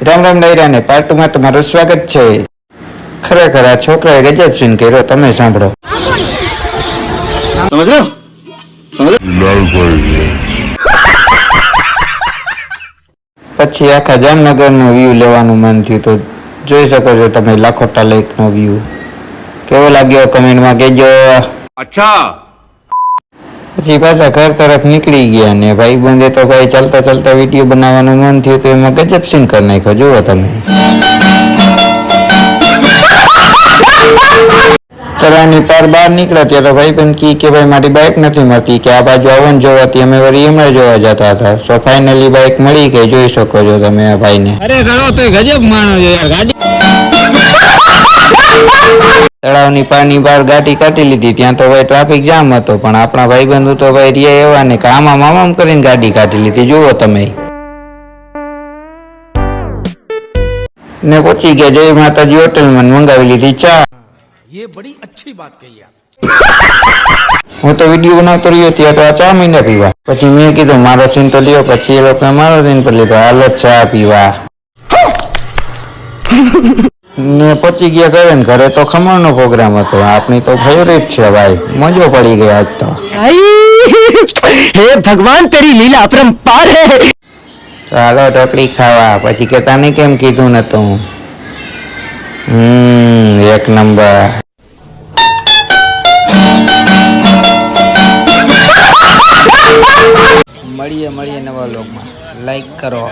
રામ રામ દૈરાને પાર્ટમાં તમારું સ્વાગત છે. ખરેખર આ છોકરાએ ગજબ સીન કર્યો તમે સાંભળો. સમજો પછી આખા જામનગરનો વ્યૂ લેવાનું મન થયું તો જોઈ શકો છો તમે લાખોટા લેકનો વ્યૂ કેવો લાગ્યો કમેન્ટમાં કહેજો. અચ્છા. પછી પાછા ઘર તરફ નીકળી ગયા ને ભાઈ બંધે તો ભાઈ ચાલતા ચાલતા વીડિયો બનાવવાનું મન થયું તો એમાં ગજબ સીન કરી નાખ્યો. જુઓ તમે. તરાની પાર બહાર નીકળ્યા ત્યાં તો ભાઈ બંધ કી કે ભાઈ મારી બાઇક નથી મળતી, કે આ બાજુ આવન જોવાથી અમે વળી એમણે જોવા જતા હતા. સો ફાઇનલી બાઇક મળી ગઈ. જોઈ શકો છો તમે આ ભાઈને. અરે ગળો તો ગજબ માણો યાર, ગાડી તળાવની પારની બહાર ગાડી કાઢી લીધી ત્યાં તો ભાઈ ટ્રાફિક જામ હતો પણ આપણા ભાઈબંધુ તો ભાઈ રહ્યા એવા ને કે આમાં આમ કરીને ગાડી કાઢી લીધી જુઓ તમે ને પહોંચી ગયા જય માતાજી હોટલમાં ને મંગાવી લીધી ચા ये बड़ी अच्छी बात कही आप હું તો વિડીયો બનાવતો રહ્યો ત્યાં તો આ ચા મહિના પીવા પછી મેં કીધું મારો સીન તો લ્યો પછી એ લોકોએ મારો સીન પર લીધો હાલો ચા પીવા ને પચી ગયા કરે ને ઘરે તો ખમણનો પ્રોગ્રામ હતો. આપણી તો ફેવરેટ છે ભાઈ. મજો પડી ગઈ આજ તો. હે ભગવાન તેરી લીલા અપરંપાર હે. ચાલો ઢોકળી ખાવા. પછી કે તને કેમ કીધું નતું હમ એક નંબર. મળીએ મળીએ નવા લોકમાં લાઈક કરો.